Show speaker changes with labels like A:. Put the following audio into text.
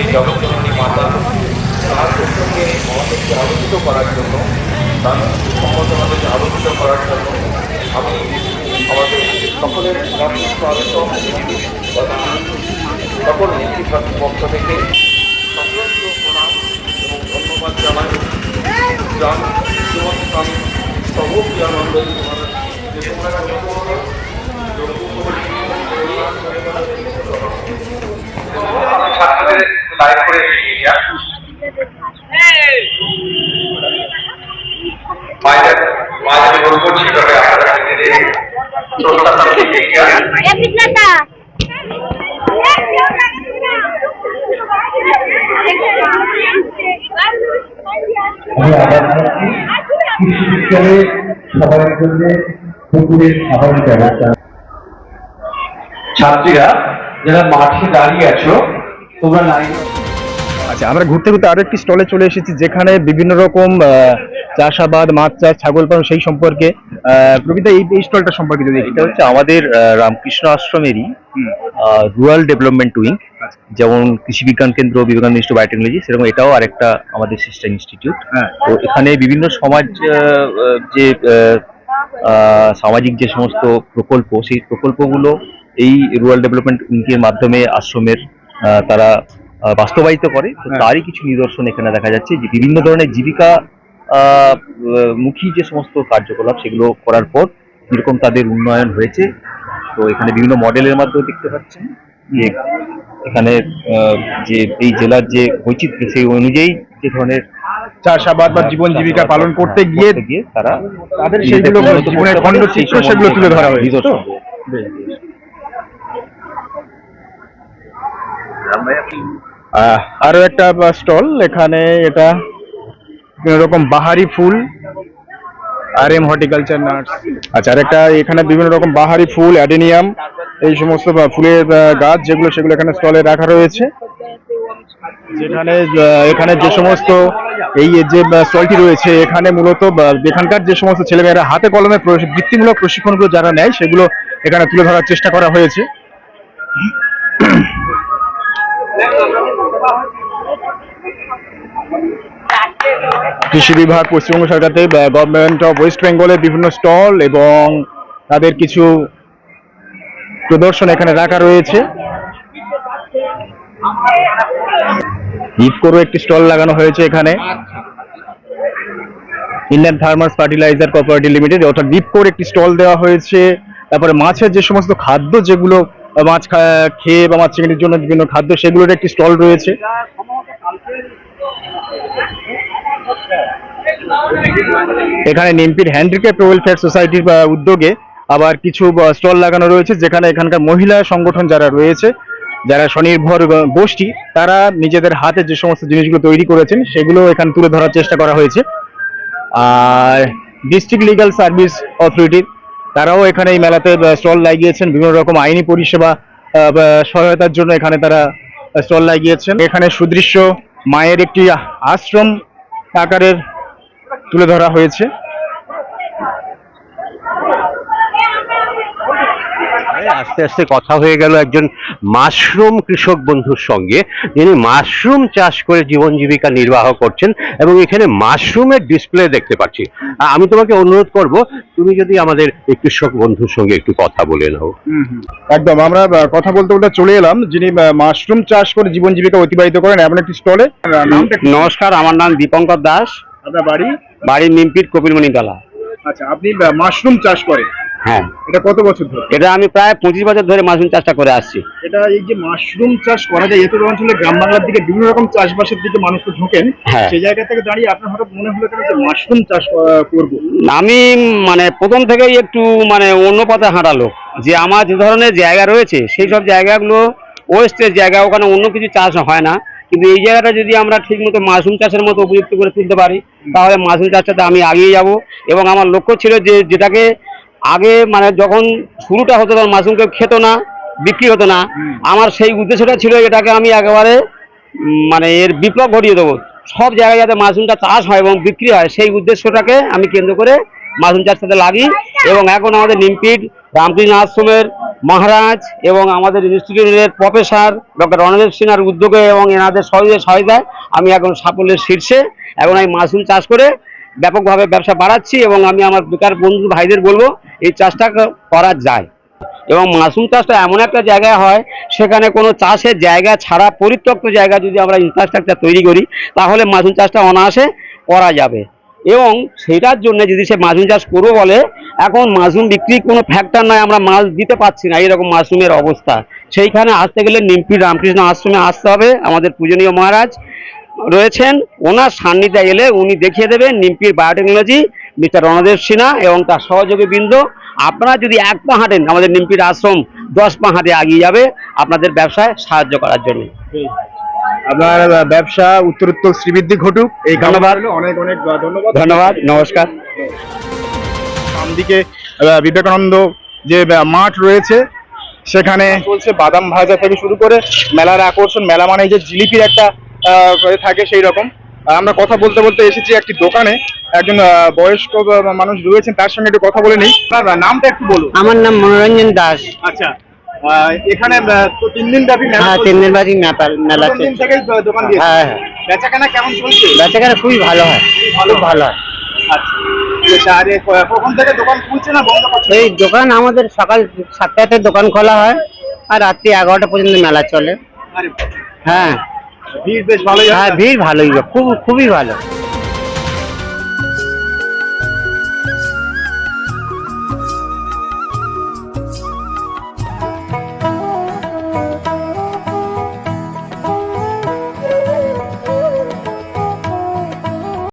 A: এই জগৎজননী মাতা তার প্রসঙ্গে আমাদেরকে আলোচিত করার জন্য তার আমাদেরকে আলোচিত করার জন্য আমি আমাদের সকলের স্বাগত সকল নেতৃত্বের পক্ষ থেকে এবং ধন্যবাদ জানাই যান শ্রীমন্ত স্বামী সর্বপ্রিয়ানন্দ যে তোমরা যান
B: Ya Fitnata.
C: আমি আবার বলছি কৃষি বিজ্ঞানে সবার জন্য পুকুরের খাবারের ব্যবস্থা
A: ছাত্রীরা, যারা মাঠে দাঁড়িয়ে আছো
D: আচ্ছা আমরা ঘুরতে ঘুরতে আরও একটি স্টলে চলে এসেছি যেখানে বিভিন্ন রকম চাষাবাদ মাছ চাষ ছাগল পালন সেই সম্পর্কে। আহ, এই এই স্টলটা সম্পর্কে যদি
E: এটা হচ্ছে আমাদের রামকৃষ্ণ আশ্রমেরই রুরাল ডেভেলপমেন্ট উইং যেমন কৃষি বিজ্ঞান কেন্দ্র বিবেকানন্দ ইনস্টিটিউট বায়োটেকনোলজি সেরকম এটাও আরেকটা আমাদের সিস্টার ইনস্টিটিউট
D: হ্যাঁ।
E: তো এখানে বিভিন্ন সমাজ যে সামাজিক যে সমস্ত প্রকল্প সেই প্রকল্পগুলো এই রুরাল ডেভেলপমেন্ট উইংকের মাধ্যমে আশ্রমের তারা বাস্তবায়িত করে। তো
D: হ্যাঁ।
E: তারই কিছু নিদর্শন এখানে দেখা যাচ্ছে যে বিভিন্ন ধরনের জীবিকা মুখী যে সমস্ত কার্যকলাপ সেগুলো করার পর কীরকম তাদের উন্নয়ন হয়েছে। তো এখানে বিভিন্ন মডেলের মাধ্যমে দেখতে পাচ্ছেন যে এখানে যে এই জেলার যে বৈচিত্র্য সেই অনুযায়ী যে ধরনের
D: চাষাবাদ বা জীবন জীবিকা পালন করতে গিয়ে
E: গিয়ে তারা
D: তাদের
E: নিজেদের
D: সেইগুলো জীবনের খণ্ড চিত্র সেগুলো তুলে ধরা হয়েছে আরও একটা স্টল, এখানে এটা বিভিন্ন রকম বাহারি ফুল, আর এম হর্টিকালচার নার্স আচ্ছা আর একটা এখানে বিভিন্ন রকম বাহারি ফুল, অ্যাডেনিয়াম, এই সমস্ত ফুলের গাছ, যেগুলো সেগুলো এখানে স্টলে রাখা রয়েছে। যেখানে এখানে যে সমস্ত এই যে স্টলটি রয়েছে, এখানে মূলত এখানকার যে সমস্ত ছেলেমেয়েরা হাতে কলমে বৃত্তিমূলক প্রশিক্ষণগুলো যারা নেয়, সেগুলো এখানে তুলে ধরার চেষ্টা করা হয়েছে। কৃষি বিভাগ, পশ্চিমবঙ্গ সরকার থেকে গভর্নমেন্ট অফ ওয়েস্ট বেঙ্গলের বিভিন্ন স্টল এবং তাদের কিছু প্রদর্শন এখানে রাখা রয়েছে। ইফকোরও একটি স্টল লাগানো হয়েছে এখানে। Indian farmers fertilizer cooperative limited অর্থাৎ ডিপকোর একটি স্টল দেওয়া হয়েছে। তারপরে মাছের যে সমস্ত খাদ্য যেগুলো মাছ খেয়ে বা মাছ চিংড়ির জন্য বিভিন্ন খাদ্য, সেগুলোর একটি স্টল রয়েছে। এখানে নিমপির হ্যান্ডিক্যাপ ওয়েলফেয়ার সোসাইটির উদ্যোগে আবার কিছু স্টল লাগানো রয়েছে, যেখানে এখানকার মহিলা সংগঠন যারা রয়েছে, যারা স্বনির্ভর গোষ্ঠী, তারা নিজেদের হাতে যে সমস্ত জিনিসগুলো তৈরি করেছেন, সেগুলো এখানে তুলে ধরার চেষ্টা করা হয়েছে। আর ডিস্ট্রিক্ট লিগ্যাল সার্ভিস অথরিটি তারাও এখানে এই মেলাতে স্টল লাগিয়েছেন, বিভিন্ন রকম আইনি পরিষেবা সহায়তার জন্য এখানে তারা স্টল লাগিয়েছেন। এখানে সুদৃশ্য মায়ের একটি আশ্রম আকারের তুলে ধরা হয়েছে।
F: আস্তে আস্তে কথা হয়ে গেল একজন মাশরুম কৃষক বন্ধুর সঙ্গে যিনি মাশরুম চাষ করে জীবন জীবিকা নির্বাহ করছেন এবং এখানে মাশরুমের ডিসপ্লে দেখতে পাচ্ছি। আমি তোমাকে অনুরোধ করব তুমি যদি আমাদের এই কৃষক বন্ধুর সঙ্গে একটু কথা বলে নাও।
D: একদম আমরা কথা বলতে বলতে চলে এলাম যিনি মাশরুম চাষ করে জীবন জীবিকা অতিবাহিত করেন এমন একটি স্টলে।
G: নমস্কার আমার নাম দীপঙ্কর দাস।
D: আপনার বাড়ি?
G: বাড়ি নিমপিট কপিলমণি তলা
D: আচ্ছা আপনি মাশরুম চাষ করেন।
G: হ্যাঁ।
D: এটা কত বছর ধরে?
G: এটা আমি প্রায় পঁচিশ বছর ধরে মাশরুম চাষটা করে আসছি।
D: এটা এই যে মাশরুম চাষ করা যায় এত অঞ্চলে গ্রাম বাংলার দিকে বিভিন্ন রকম চাষবাসের দিকে মানুষ তো ঢোকেন।
G: হ্যাঁ।
D: সেই জায়গা থেকে দাঁড়িয়ে আপনার হঠাৎ মনে হলো কেন যে মাশরুম চাষ করব?
G: আমি মানে প্রথম থেকেই একটু মানে অন্য পথে হাঁটালো যে আমার যে ধরনের জায়গা রয়েছে সেই সব জায়গাগুলো ওয়েস্টের জায়গা ওখানে অন্য কিছু চাষ হয় না। কিন্তু এই জায়গাটা যদি আমরা ঠিক মতো মাশরুম চাষের মতো উপযুক্ত করে তুলতে পারি তাহলে মাশরুম চাষটাতে আমি আগিয়ে যাব। এবং আমার লক্ষ্য ছিল যে যেটাকে আগে মানে যখন শুরুটা হতো তখন মাশরুম কেউ খেত না বিক্রি হতো না। আমার সেই উদ্দেশ্যটা ছিল এটাকে আমি একেবারে মানে এর বিপ্লব ঘটিয়ে দেবো। সব জায়গায় যাতে মাশরুমটা চাষ হয় এবং বিক্রি হয় সেই উদ্দেশ্যটাকে আমি কেন্দ্র করে মাশরুম চাষের সাথে লাগি। এবং এখন আমাদের নিমপিট রামকৃষ্ণ আশ্রমের মহারাজ এবং আমাদের ইনস্টিটিউটের প্রফেসর ডক্টর রণদেব সিনহার উদ্যোগে এবং এনাদের সহযোগে সহায়তায় আমি এখন সাফল্যের শীর্ষে এখন আমি মাশরুম চাষ করে ব্যাপকভাবে ব্যবসা বাড়াচ্ছি এবং আমি আমার বেকার বন্ধু ভাইদের বলব, এই চাষটা করা যায়। এবং মাশরুম চাষটা এমন একটা জায়গায় হয়, সেখানে কোনো চাষের জায়গা ছাড়া, পরিত্যক্ত জায়গা যদি আমরা ইনফ্রাস্ট্রাকচার তৈরি করি, তাহলে মাশরুম চাষটা অনায়াসে করা যাবে। এবং সেটার জন্য যদি সে মাশরুম চাষ করব বলে, এখন মাশরুম বিক্রি কোনো ফ্যাক্টর নয় আমরা মাছ দিতে পারছি না এরকম মাশরুমের অবস্থা। সেইখানে আসতে গেলে নিমপি রামকৃষ্ণ আশ্রমে আসতে হবে, আমাদের পূজনীয় মহারাজ। রয়েছেন। ওনার সান্নিধ্যে এলে উনি দেখিয়ে দেবেন নিমপির বায়োটেকনোলজি মিস্টার রণদেব সিনহা এবং তার সহযোগী বৃন্দ। আপনারা যদি এক পা হাঁটেন আমাদের নিমপির আশ্রম দশ পা হাঁটে এগিয়ে যাবে আপনাদের ব্যবসায় সাহায্য করার জন্য।
D: আপনার ব্যবসা উত্তরোত্তর শ্রীবৃদ্ধি ঘটুক। এই
G: ধন্যবাদ।
D: অনেক অনেক ধন্যবাদ।
G: ধন্যবাদ নমস্কার।
D: দিকে বিবেকানন্দ যে মাঠ রয়েছে সেখানে চলছে বাদাম ভাজা থেকে শুরু করে মেলার আকর্ষণ। মেলা মানে যে জিলিপির একটা থাকে সেই রকম। আমরা কথা বলতে বলতে এসেছি একটি দোকানে। একজন বয়স্ক মানুষ রয়েছেন তার সঙ্গে একটু কথা বলে নিই। নামটা একটু বলুন।
B: আমার নাম মনোরঞ্জন দাস।
D: আচ্ছা এখানে আহ, তিন দিন ব্যাপী
B: হ্যাঁ তিন দিন মেলা
D: দোকান
B: হ্যাঁ হ্যাঁ।
D: বেচাকেনা কেমন চলছে?
B: বেচাকেনা খুবই ভালো হয়। খুব ভালো। হয়।
D: আচ্ছা
B: এই দোকান আমাদের সকাল সাতটাতে দোকান খোলা হয় আর রাত্রি এগারোটা পর্যন্ত মেলা চলে। হ্যাঁ।
D: ভিড় বেশ ভালোই
B: হ্যাঁ ভিড় ভালোই খুব খুবই ভালো।